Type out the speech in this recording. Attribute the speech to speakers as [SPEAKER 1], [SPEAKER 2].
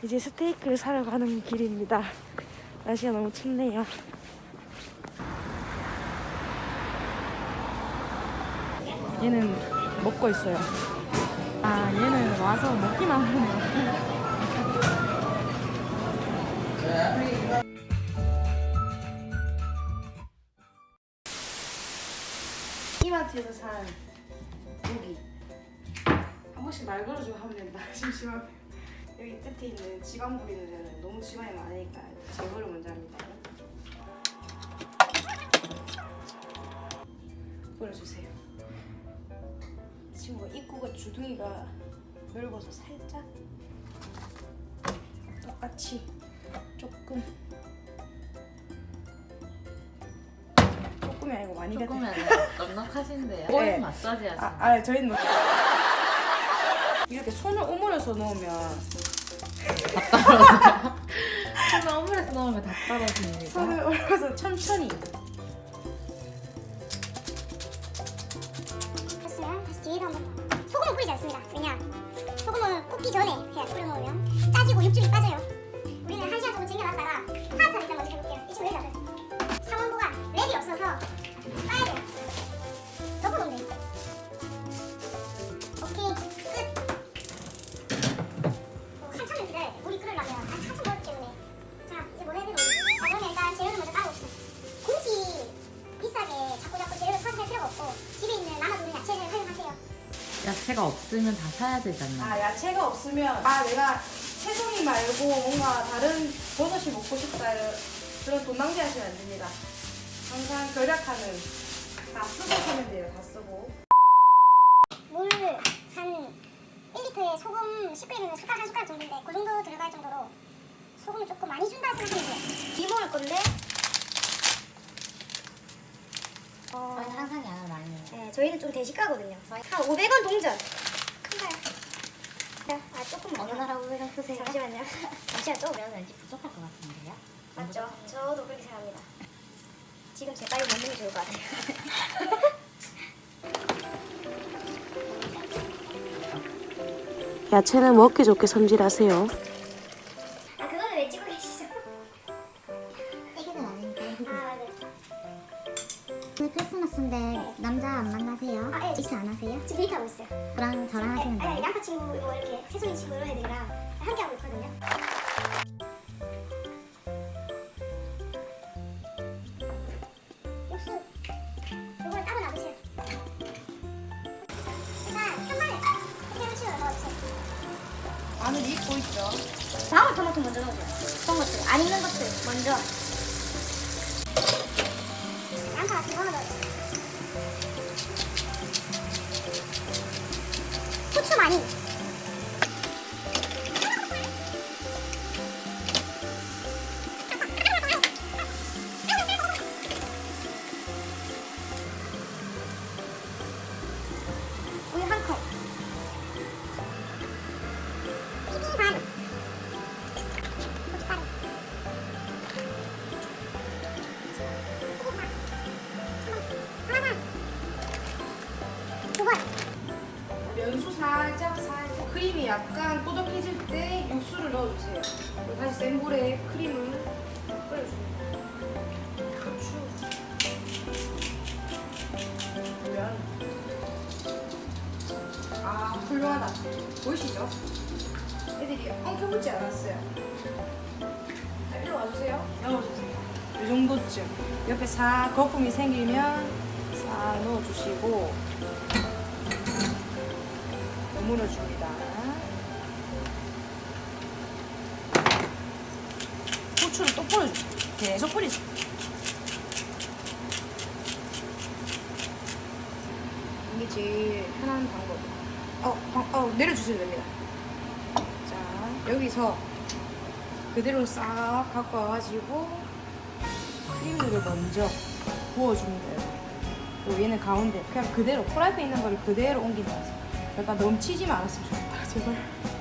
[SPEAKER 1] 이제 스테이크를 사러 가는 길입니다. 날씨가 너무 춥네요. 얘는 먹고 있어요. 아, 얘는 와서 먹기만 하는 거. 이마트에서 산 고기. 한 번씩 말 걸어주고 하면 된다. 심심하면. 여기 끝에 있는 지방 부리는 데는 너무 지방이 많으니까 제거를 먼저 합니다. 뿌려주세요. 친구가 입구가 주둥이가 넓어서 살짝 똑같이 조금 조금이 아니고 많이.
[SPEAKER 2] 아니라 넉넉하신데요.
[SPEAKER 1] 네.
[SPEAKER 2] 마사지 하시는
[SPEAKER 1] 아, 아 저희는 뭐- 이렇게 손을 오므려서 넣으면
[SPEAKER 2] 손을 오므려서 넣으면 다 떨어집니다.
[SPEAKER 1] 손을 오므려서 천천히
[SPEAKER 3] 됐으면 다시 뒤에도 한번 소금은 뿌리지 않습니다. 왜냐? 소금은 굽기 전에 해야 뿌려 놓으면 짜지고 육즙이 빠져요.
[SPEAKER 2] 야채가 없으면 다 사야 되잖아요.
[SPEAKER 1] 아 야채가 없으면 아 내가 새송이 말고 뭔가 다른 버섯이 먹고 싶다 이런- 그런 돈 낭비하시면 안 됩니다. 항상 절약하는 다 쓰고 사면 돼요. 다 쓰고.
[SPEAKER 3] 물 한 1리터에 소금 10g이면 숟가락 한 숟가락 정도인데 그 정도 들어갈 정도로 소금을 조금 많이 준다 생각하면 돼요. 비 먹을 건데 어,
[SPEAKER 2] 저희는 항상 양을 많이 해요.
[SPEAKER 3] 네, 저희는 좀 대식가거든요. 한 500원 동전. 큰가요? 아 조금
[SPEAKER 2] 어느. 나라 500원 쓰세요?
[SPEAKER 3] 잠시만요. 잠시만 좀.
[SPEAKER 2] 그러면 왠지 부족할 것 같은데요?
[SPEAKER 3] 맞죠? 저도 그렇게 생각합니다. 지금 제 빨리 먹는 게 좋을 것 같아요.
[SPEAKER 1] 야채는 먹기 좋게 손질하세요.
[SPEAKER 4] 오늘 크리스마스인데 남자 안 만나세요?
[SPEAKER 3] 아, 예.
[SPEAKER 4] 데이트 안 하세요?
[SPEAKER 3] 지금 데이트하고 있어요.
[SPEAKER 4] 저랑 저랑
[SPEAKER 3] 아니,
[SPEAKER 4] 하시는 거예요?
[SPEAKER 3] 양파 친구 뭐 이렇게 새송이 친구 이런 애들이랑 함께 하고 있거든요. 육수 이걸 따로 놔두세요. 일단 현관을 해무치고 넣어주세요.
[SPEAKER 1] 마늘 익고 있죠.
[SPEAKER 3] 방울 토마토 먼저 넣어줘요. 그런 것들 안 익는 것들 먼저. 후추 많이.
[SPEAKER 1] 살짝 살짝 크림이 약간 꾸덕해질 때 육수를 넣어주세요. 다시 센 불에 크림을 면. 아 훌륭하다. 보이시죠? 애들이 엉켜 붙지 않았어요. 자, 이리 와주세요. 넣어주세요. 이 정도쯤. 옆에 사 거품이 생기면 싹 넣어주시고 버무려 줍니다. 후추를 또 뿌려주세요. 계속 뿌리세요. 이게 제일 편한 방법. 어, 방, 어 내려주셔도 됩니다. 자, 여기서 그대로 싹 갖고 와가지고 크림을 먼저 부어주면 돼요. 그리고 얘는 가운데 그냥 그대로 프라이팬 있는 거를 그대로 거죠. 약간 넘치지만 않았으면 좋겠다. 제발.